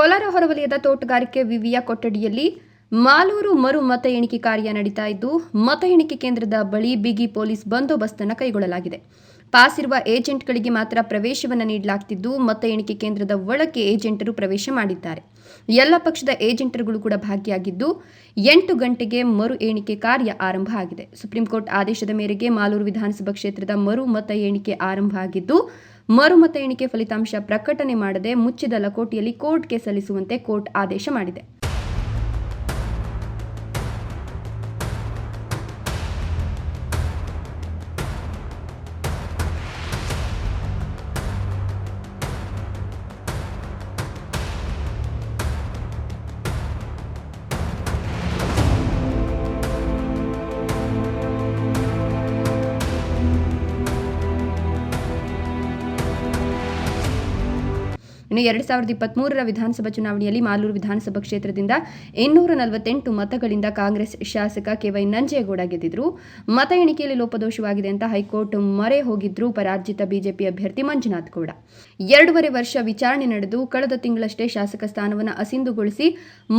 ಕೋಲಾರ ಹೊರವಲಯದ ತೋಟಗಾರಿಕೆ ವಿವಿಯ ಕೊಠಡಿಯಲ್ಲಿ ಮಾಲೂರು ಮರು ಮತ ಎಣಿಕೆ ಕಾರ್ಯ ನಡೀತಾ ಇದ್ದು, ಮತ ಎಣಿಕೆ ಕೇಂದ್ರದ ಬಳಿ ಬಿಗಿ ಪೊಲೀಸ್ ಬಂದೋಬಸ್ತನ್ನು ಕೈಗೊಳ್ಳಲಾಗಿದೆ. ಪಾಸ್ ಇರುವ ಏಜೆಂಟ್ಗಳಿಗೆ ಮಾತ್ರ ಪ್ರವೇಶವನ್ನು ನೀಡಲಾಗ್ತಿದ್ದು, ಮತ ಎಣಿಕೆ ಕೇಂದ್ರದ ಒಳಕ್ಕೆ ಏಜೆಂಟರು ಪ್ರವೇಶ ಮಾಡಿದ್ದಾರೆ. ಎಲ್ಲ ಪಕ್ಷದ ಏಜೆಂಟರುಗಳು ಕೂಡ ಭಾಗಿಯಾಗಿದ್ದು, ಎಂಟು ಗಂಟೆಗೆ ಮರು ಎಣಿಕೆ ಕಾರ್ಯ ಆರಂಭ ಆಗಿದೆ. ಸುಪ್ರೀಂ ಕೋರ್ಟ್ ಆದೇಶದ ಮೇರೆಗೆ ಮಾಲೂರು ವಿಧಾನಸಭಾ ಕ್ಷೇತ್ರದ ಮರು ಮತ ಎಣಿಕೆ ಆರಂಭ ಆಗಿದ್ದು ಮರು ಮತ ಎಣಿಕೆ ಫಲಿತಾಂಶ ಪ್ರಕಟಣೆ ಮಾಡದೆ ಮುಚ್ಚಿದ ಲಕೋಟೆಯಲ್ಲಿ ಕೋರ್ಟ್ಗೆ ಸಲ್ಲಿಸುವಂತೆ ಕೋರ್ಟ್ ಆದೇಶ ಮಾಡಿದೆ. ಇನ್ನು ಎರಡು ಸಾವಿರದ ಇಪ್ಪತ್ತ್ಮೂರರ ವಿಧಾನಸಭಾ ಚುನಾವಣೆಯಲ್ಲಿ ಮಾಲೂರು ವಿಧಾನಸಭಾ ಕ್ಷೇತ್ರದಿಂದ ಇನ್ನೂರ ನಲವತ್ತೆಂಟು ಮತಗಳಿಂದ ಕಾಂಗ್ರೆಸ್ ಶಾಸಕ ಕೆವೈ ನಂಜೇಗೌಡ ಗೆದ್ದಿದ್ರು. ಮತ ಎಣಿಕೆಯಲ್ಲಿ ಲೋಪದೋಷವಾಗಿದೆ ಅಂತ ಹೈಕೋರ್ಟ್ ಮೊರೆ ಹೋಗಿದ್ರು ಪರಾಜಿತ ಬಿಜೆಪಿ ಅಭ್ಯರ್ಥಿ ಮಂಜುನಾಥ್ ಗೌಡ. ಎರಡೂವರೆ ವರ್ಷ ವಿಚಾರಣೆ ನಡೆದು ಕಳೆದ ತಿಂಗಳಷ್ಟೇ ಶಾಸಕ ಸ್ಥಾನವನ್ನು ಅಸಿಂಧುಗೊಳಿಸಿ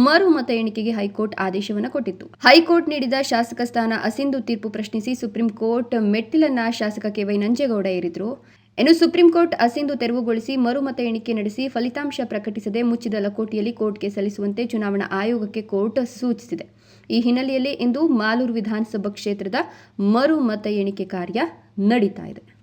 ಮರು ಮತ ಎಣಿಕೆಗೆ ಹೈಕೋರ್ಟ್ ಆದೇಶವನ್ನು ಕೊಟ್ಟಿತ್ತು. ಹೈಕೋರ್ಟ್ ನೀಡಿದ ಶಾಸಕ ಸ್ಥಾನ ಅಸಿಂಧು ತೀರ್ಪು ಪ್ರಶ್ನಿಸಿ ಸುಪ್ರೀಂ ಕೋರ್ಟ್ ಮೆಟ್ಟಿಲನ್ನ ಶಾಸಕ ಕೆವೈ ನಂಜೇಗೌಡ ಏರಿದ್ರು. ಇನ್ನು ಸುಪ್ರೀಂ ಕೋರ್ಟ್ ಅಸಿಂದು ತೆರವುಗೊಳಿಸಿ ಮರುಮತ ಎಣಿಕೆ ನಡೆಸಿ ಫಲಿತಾಂಶ ಪ್ರಕಟಿಸದೆ ಮುಚ್ಚಿದ ಲಕೋಟೆಯಲ್ಲಿ ಕೋರ್ಟ್ಗೆ ಸಲ್ಲಿಸುವಂತೆ ಚುನಾವಣಾ ಆಯೋಗಕ್ಕೆ ಕೋರ್ಟ್ ಸೂಚಿಸಿದೆ. ಈ ಹಿನ್ನೆಲೆಯಲ್ಲಿ ಇಂದು ಮಾಲೂರು ವಿಧಾನಸಭಾ ಕ್ಷೇತ್ರದ ಮರು ಮತ ಎಣಿಕೆ ಕಾರ್ಯ ನಡೀತಾ ಇದೆ.